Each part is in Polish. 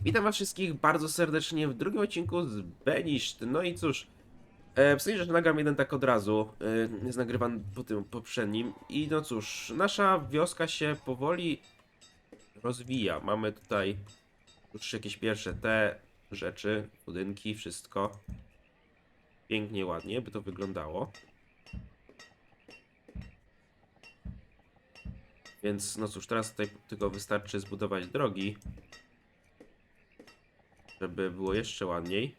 Witam was wszystkich bardzo serdecznie w drugim odcinku z Benisht. No i cóż, e, w sensie, że nagram jeden tak od razu, e, jest nagrywany po tym poprzednim. I no cóż, nasza wioska się powoli rozwija. Mamy tutaj już jakieś pierwsze te rzeczy, budynki, wszystko. Pięknie, ładnie by to wyglądało. Więc no cóż, teraz tutaj tylko wystarczy zbudować drogi żeby było jeszcze ładniej.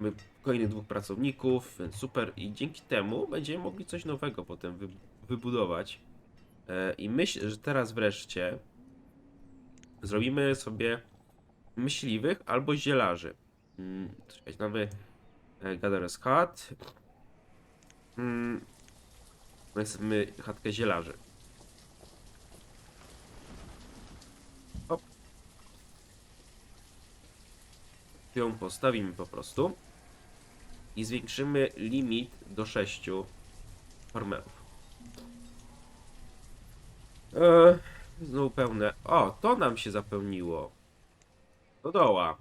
Mamy kolejnych dwóch pracowników, więc super. I dzięki temu będziemy mogli coś nowego potem wy wybudować. E, I myślę, że teraz wreszcie zrobimy sobie myśliwych albo zielarzy. Mm, czekajcie, mamy e, Gatherer's Hut. Mm, mamy chatkę zielarzy. Ją postawimy po prostu i zwiększymy limit do 6 farmerów. Eee, znowu pełne. O, to nam się zapełniło. Do doła.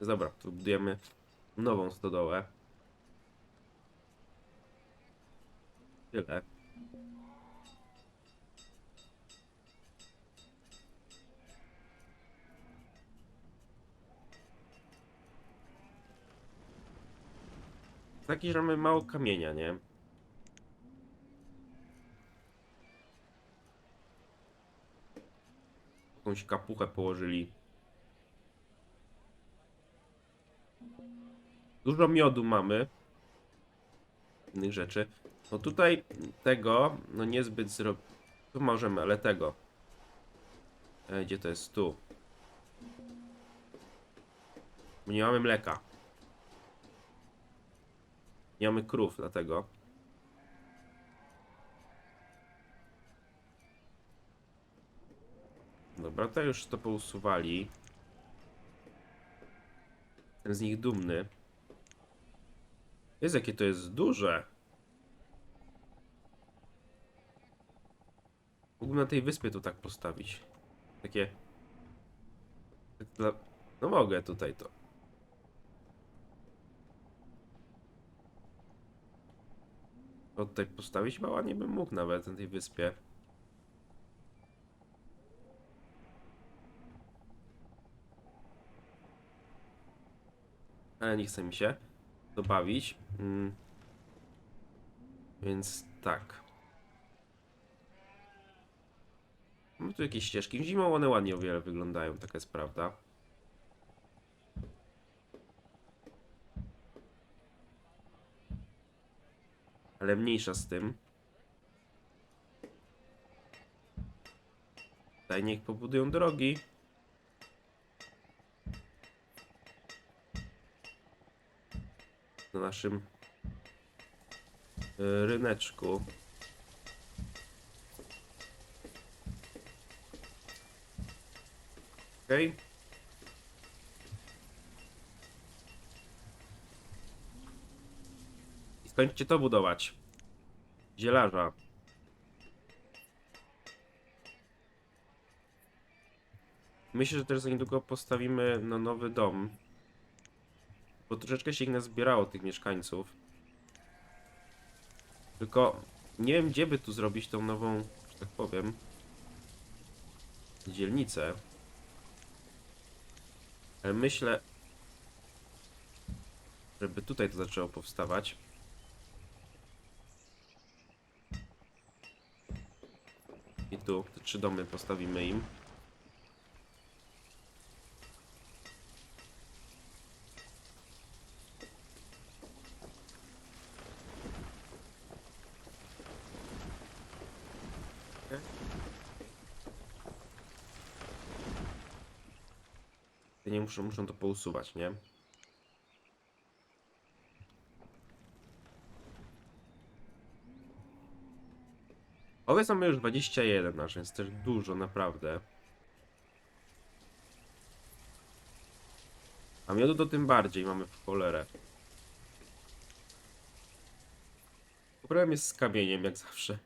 Dobra, tu budujemy nową stodołę. Tyle. Taki, że mamy mało kamienia, nie? Jakąś kapuchę położyli. Dużo miodu mamy. Innych rzeczy. No tutaj tego, no niezbyt zrobić. Tu możemy, ale tego. E, gdzie to jest? Tu. Nie mamy mleka. Nie mamy krów, dlatego. Dobra, to już to pousuwali. Jestem z nich dumny. Jest jakie to jest duże. Mógłbym na tej wyspie to tak postawić. Takie... tak. No mogę tutaj to. O, tutaj postawić mała nie bym mógł nawet na tej wyspie. Ale nie chce mi się dobawić. Mm. Więc tak. Mamy tu jakieś ścieżki. Zimą one ładnie o wiele wyglądają, taka jest prawda. Ale mniejsza z tym. Tutaj niech pobudują drogi. Na naszym y, ryneczku. Okej. I skończcie to budować. Zielarza. Myślę, że też za niedługo postawimy na nowy dom. Bo troszeczkę się ich nazbierało, tych mieszkańców. Tylko nie wiem, gdzie by tu zrobić tą nową, że tak powiem, dzielnicę. Ale myślę, żeby tutaj to zaczęło powstawać. I tu te trzy domy postawimy im. Muszą, muszą to pousuwać, nie? Owiec mamy już 21 nasz, więc też dużo, naprawdę. A miodu to tym bardziej mamy w cholerę. Problem jest z kamieniem, jak zawsze.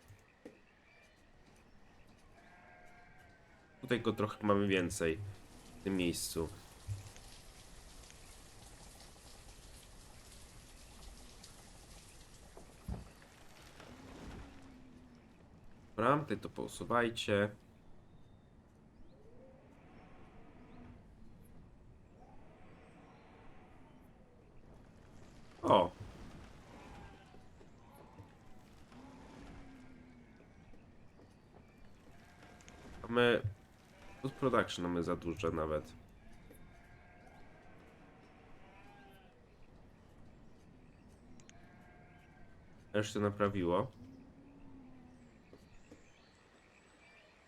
Tutaj go trochę mamy więcej w tym miejscu. Dobra, tutaj to pousuwajcie. O! Mamy... Food production mamy za duże nawet. Już się naprawiło.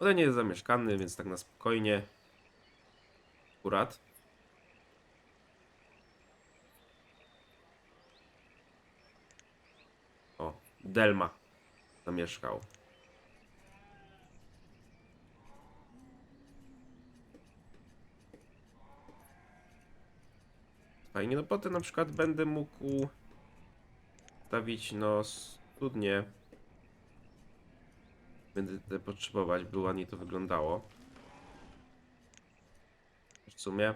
One nie jest zamieszkany, więc tak na spokojnie. Akurat. O, Delma zamieszkał. Fajnie, no potem na przykład będę mógł stawić no studnie. Będę potrzebować, by ładnie to wyglądało. W sumie.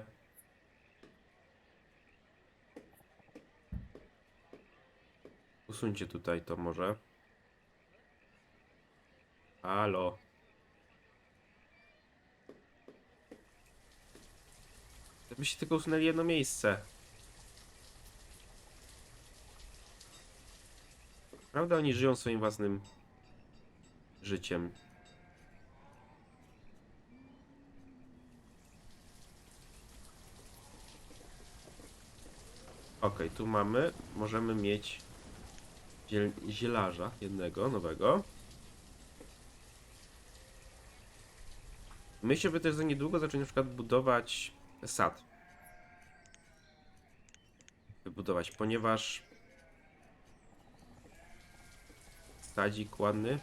Usuńcie tutaj to może. Halo. Gdybyście tylko usunęli jedno miejsce. Prawda, oni żyją swoim własnym życiem. Ok, tu mamy, możemy mieć ziel zielarza jednego, nowego. Myślę, by też za niedługo zacząć na przykład budować sad. Wybudować, ponieważ sadzik ładny.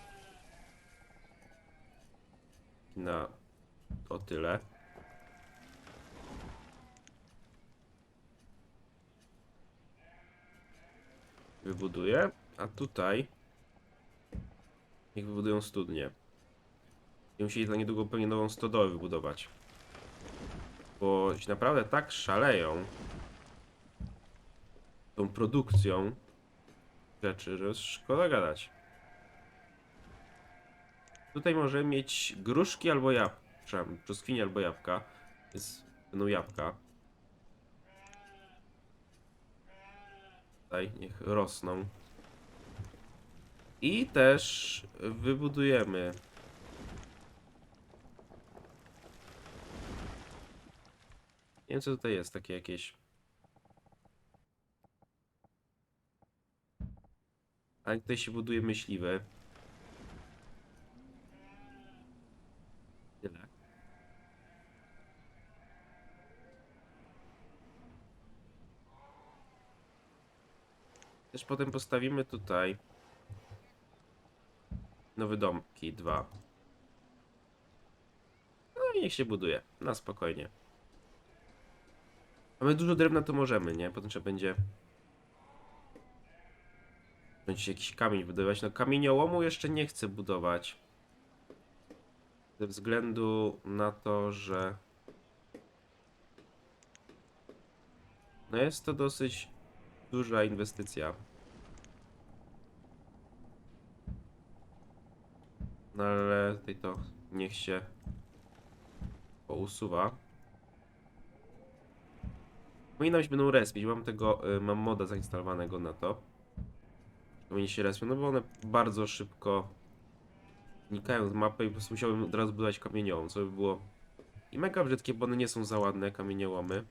Na o tyle. Wybuduję, a tutaj niech wybudują studnie. I musieli za niedługo pewnie nową stodołę wybudować. Bo się naprawdę tak szaleją tą produkcją rzeczy, że szkoda gadać. Tutaj możemy mieć gruszki albo jabłka. Przepraszam, brzoskwinie albo jabłka. Więc będą jabłka. Tutaj niech rosną. I też wybudujemy. Nie wiem co tutaj jest, takie jakieś. Ale tutaj się buduje myśliwy. Tyle. Też potem postawimy tutaj nowe domki, dwa. No i niech się buduje, na spokojnie. Mamy dużo drewna, to możemy, nie? Potem trzeba będzie będzie jakiś kamień budować. No kamieniołomu jeszcze nie chcę budować. Ze względu na to, że no jest to dosyć duża inwestycja. No ale tutaj to niech się pousuwa. Powinno się będą respić, mam tego, y, mam moda zainstalowanego na to. Oni się respią, no bo one bardzo szybko znikają z mapy i po prostu musiałbym od razu budować kamieniołom, co by było i mega brzydkie, bo one nie są za ładne, kamieniołomy.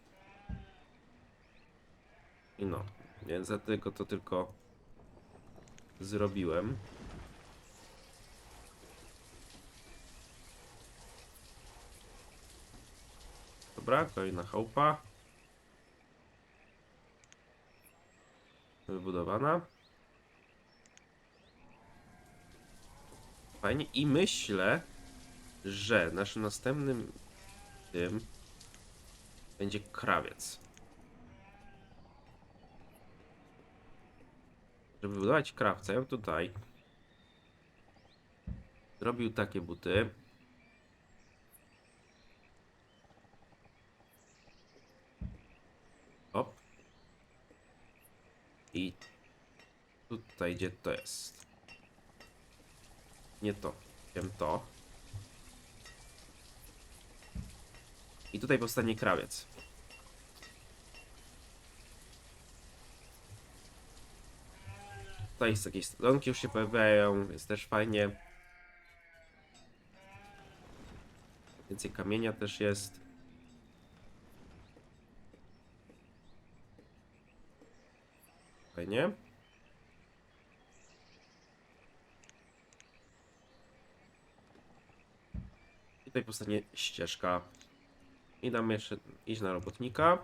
I no, więc dlatego to tylko zrobiłem. Dobra, kolejna chałupa. Wybudowana. Fajnie. I myślę, że naszym następnym tym będzie krawiec. Żeby wybudować krawca, ja bym tutaj zrobił takie buty. Op. I tutaj, gdzie to jest? Nie to. Wiem to. I tutaj powstanie krawiec. Tutaj jakieś stronki już się pojawiają, jest też fajnie. Więcej kamienia też jest. Fajnie. I tutaj powstanie ścieżka. I damy jeszcze iść na robotnika.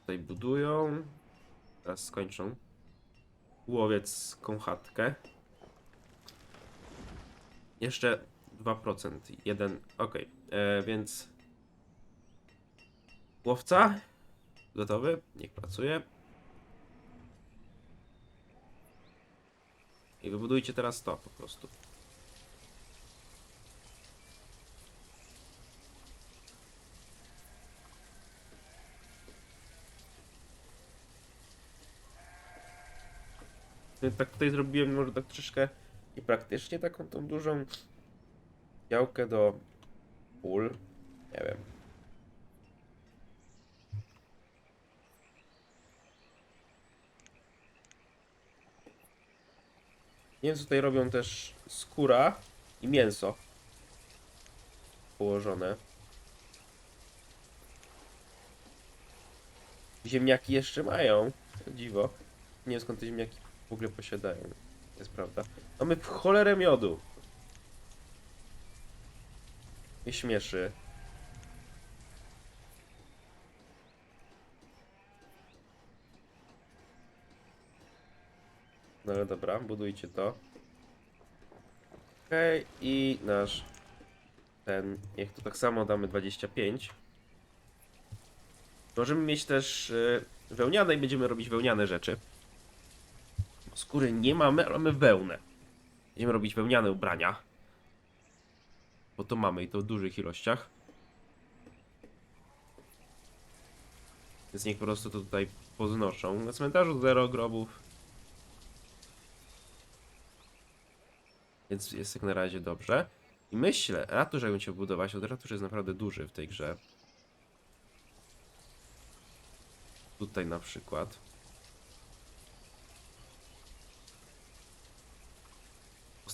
Tutaj budują. Teraz skończą. Łowiecką chatkę. Jeszcze 2%. Jeden. Ok. E, więc. Łowca. Gotowy. Niech pracuje. I wybudujcie teraz to po prostu. Więc tak tutaj zrobiłem może tak troszeczkę i praktycznie taką tą dużą działkę do pól. Nie wiem. Nie wiem, co tutaj robią też skóra i mięso położone. Ziemniaki jeszcze mają. Dziwo. Nie wiem skąd te ziemniaki w ogóle posiadają. Jest prawda. Mamy w cholerę miodu. Mnie śmieszy. No ale dobra, budujcie to. Okej, i nasz ten, niech tu tak samo damy 25. Możemy mieć też y, wełniane i będziemy robić wełniane rzeczy. Skóry nie mamy, ale mamy wełnę. Będziemy robić wełniane ubrania. Bo to mamy i to w dużych ilościach. Więc niech po prostu to tutaj poznoszą. Na cmentarzu zero grobów. Więc jest jak na razie dobrze. I myślę, ratusz jakbym chciał budować, bo ratusz jest naprawdę duży w tej grze. Tutaj na przykład.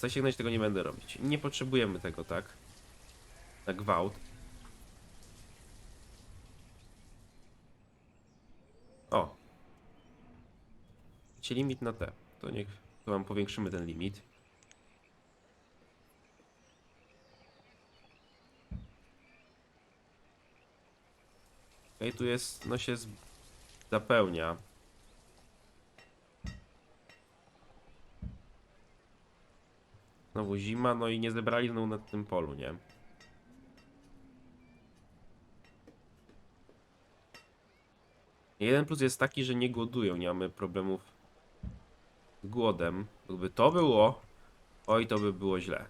Postaj sięgnąć tego nie będę robić. Nie potrzebujemy tego, tak? Na gwałt. O. Macie limit na te. To niech to wam powiększymy ten limit. Okej, tu jest, no się zapełnia. Znowu zima, no i nie zebrali znowu na tym polu, nie? Jeden plus jest taki, że nie głodują, nie mamy problemów z głodem. Gdyby to było, oj, to by było źle.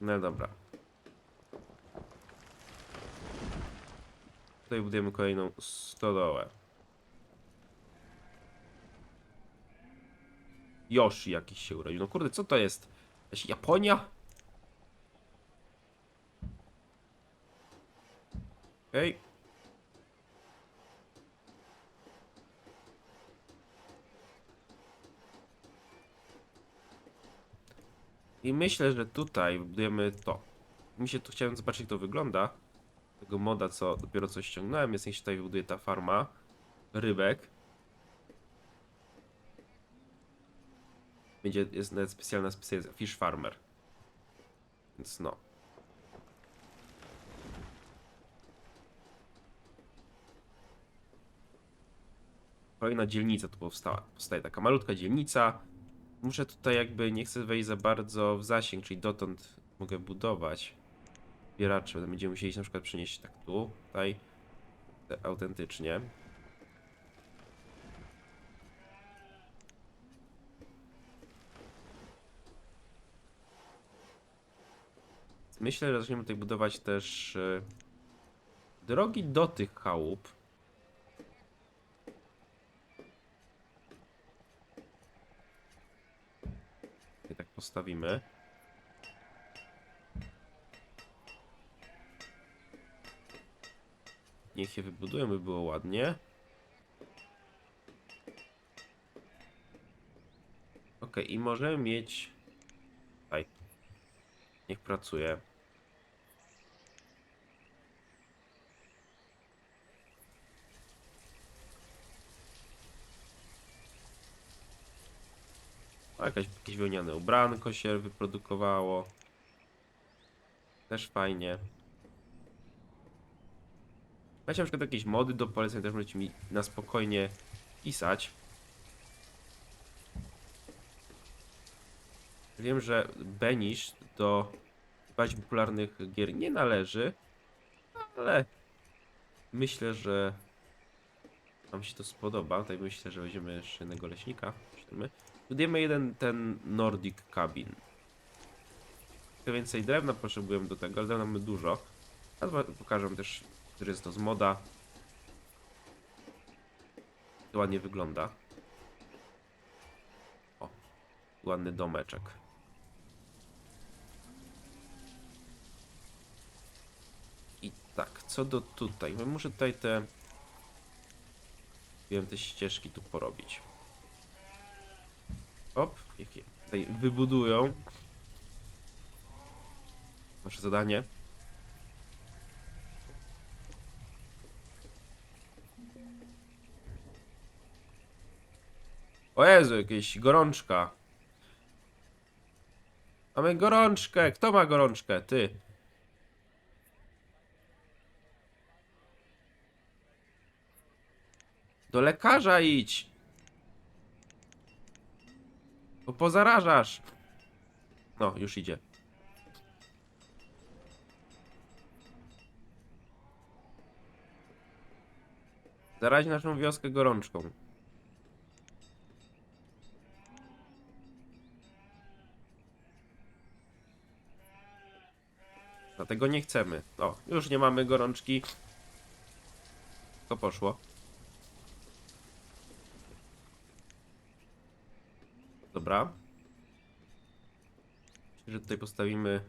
No dobra. Tutaj budujemy kolejną stodołę. Yoshi jakiś się urodził. No kurde, co to jest? Japonia? Okej. I myślę, że tutaj budujemy to. Mi się tu chciałem zobaczyć, jak to wygląda. Tego moda, co dopiero co ściągnąłem, jest niech się tutaj buduje ta farma rybek. Będzie, jest nawet specjalna specjalizacja, fish farmer. Więc no. Kolejna dzielnica tu powstała. Powstaje taka malutka dzielnica. Muszę tutaj jakby, nie chcę wejść za bardzo w zasięg, czyli dotąd mogę budować. Zbieracze. Będziemy musieli na przykład przynieść tak tu, tutaj, te autentycznie. Myślę, że zaczniemy tutaj budować też e, drogi do tych chałup. I tak postawimy. Niech je wybudują, by było ładnie. Ok, i możemy mieć. Aj. Niech pracuje. Jakaś, jakieś wełniane ubranko się wyprodukowało. Też fajnie. Macie na przykład jakieś mody do poleceń, też możecie mi na spokojnie pisać. Wiem, że Benish do bardziej popularnych gier nie należy, ale myślę, że Wam się to spodoba. Tutaj myślę, że weźmiemy jeszcze jednego leśnika. Budujemy jeden ten Nordic Cabin. Trochę więcej drewna potrzebujemy do tego, ale drewna mamy dużo. A pokażę też, który jest to z moda. To ładnie wygląda. O, ładny domeczek. I tak, co do tutaj. Muszę tutaj te... Wiem, te ścieżki tu porobić. Op, jakie tutaj wybudują. Nasze zadanie. O Jezu, jakieś gorączka. Mamy gorączkę. Kto ma gorączkę? Ty. Do lekarza idź. Bo pozarażasz. No, już idzie. Zarazi naszą wioskę gorączką. Dlatego nie chcemy. O, już nie mamy gorączki. To poszło. Dobra. Myślę, że tutaj postawimy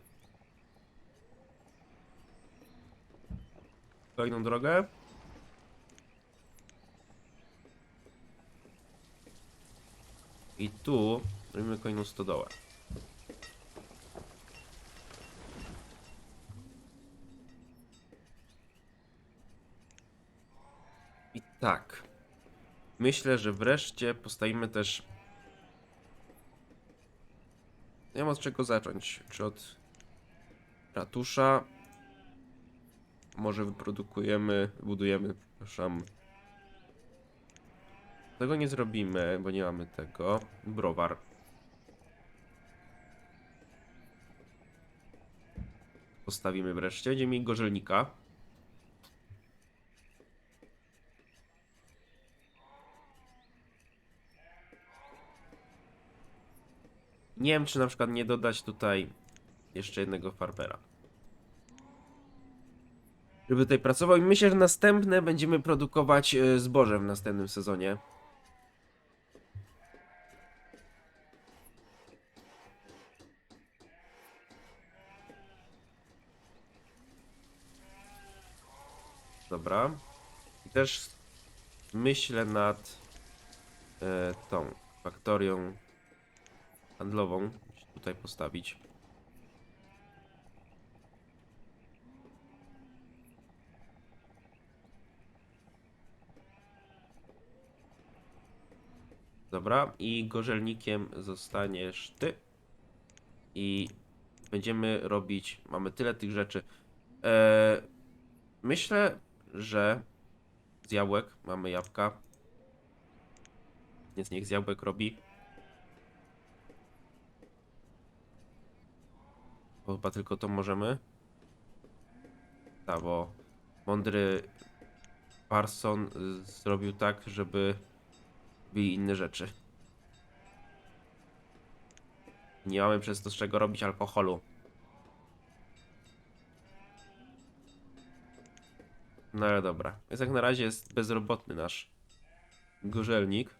kolejną drogę. I tu robimy kolejną stodołę. Tak. Myślę, że wreszcie postawimy też nie wiem od czego zacząć. Czy od ratusza? Może wyprodukujemy, budujemy, przepraszam. Tego nie zrobimy, bo nie mamy tego. Browar. Postawimy wreszcie. Będziemy mieli gorzelnika. Nie wiem, czy na przykład nie dodać tutaj jeszcze jednego farmera. Żeby tutaj pracował i myślę, że następne będziemy produkować e, zboże w następnym sezonie. Dobra. I też myślę nad e, tą faktorią handlową tutaj postawić. Dobra, i gorzelnikiem zostaniesz ty. I będziemy robić. Mamy tyle tych rzeczy. Eee, myślę, że z jabłek mamy jabłka. Więc niech z jabłek robi. Bo chyba tylko to możemy. Ta, bo mądry Parson y, zrobił tak, żeby byli inne rzeczy. Nie mamy przez to z czego robić alkoholu. No ale dobra. Więc jak na razie jest bezrobotny nasz gorzelnik.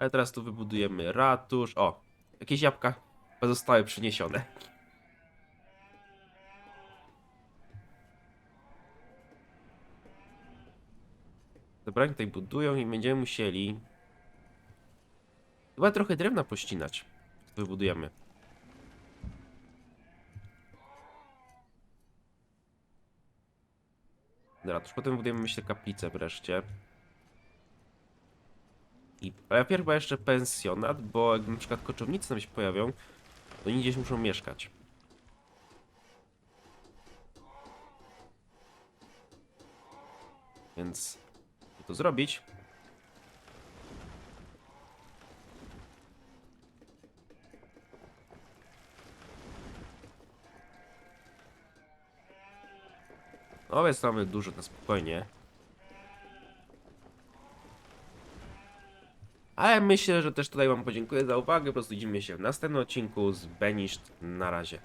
Ale teraz tu wybudujemy ratusz. O, jakieś jabłka zostały przyniesione. Dobra, tutaj budują i będziemy musieli chyba trochę drewna pościnać. Wybudujemy. Już potem budujemy myślę kaplicę wreszcie. I najpierw chyba jeszcze pensjonat, bo jak na przykład koczownicy nam się pojawią, to oni gdzieś muszą mieszkać. Więc to zrobić. No więc mamy dużo na spokojnie. Ale myślę, że też tutaj wam podziękuję za uwagę. Po prostu widzimy się w następnym odcinku z Benished. Na razie.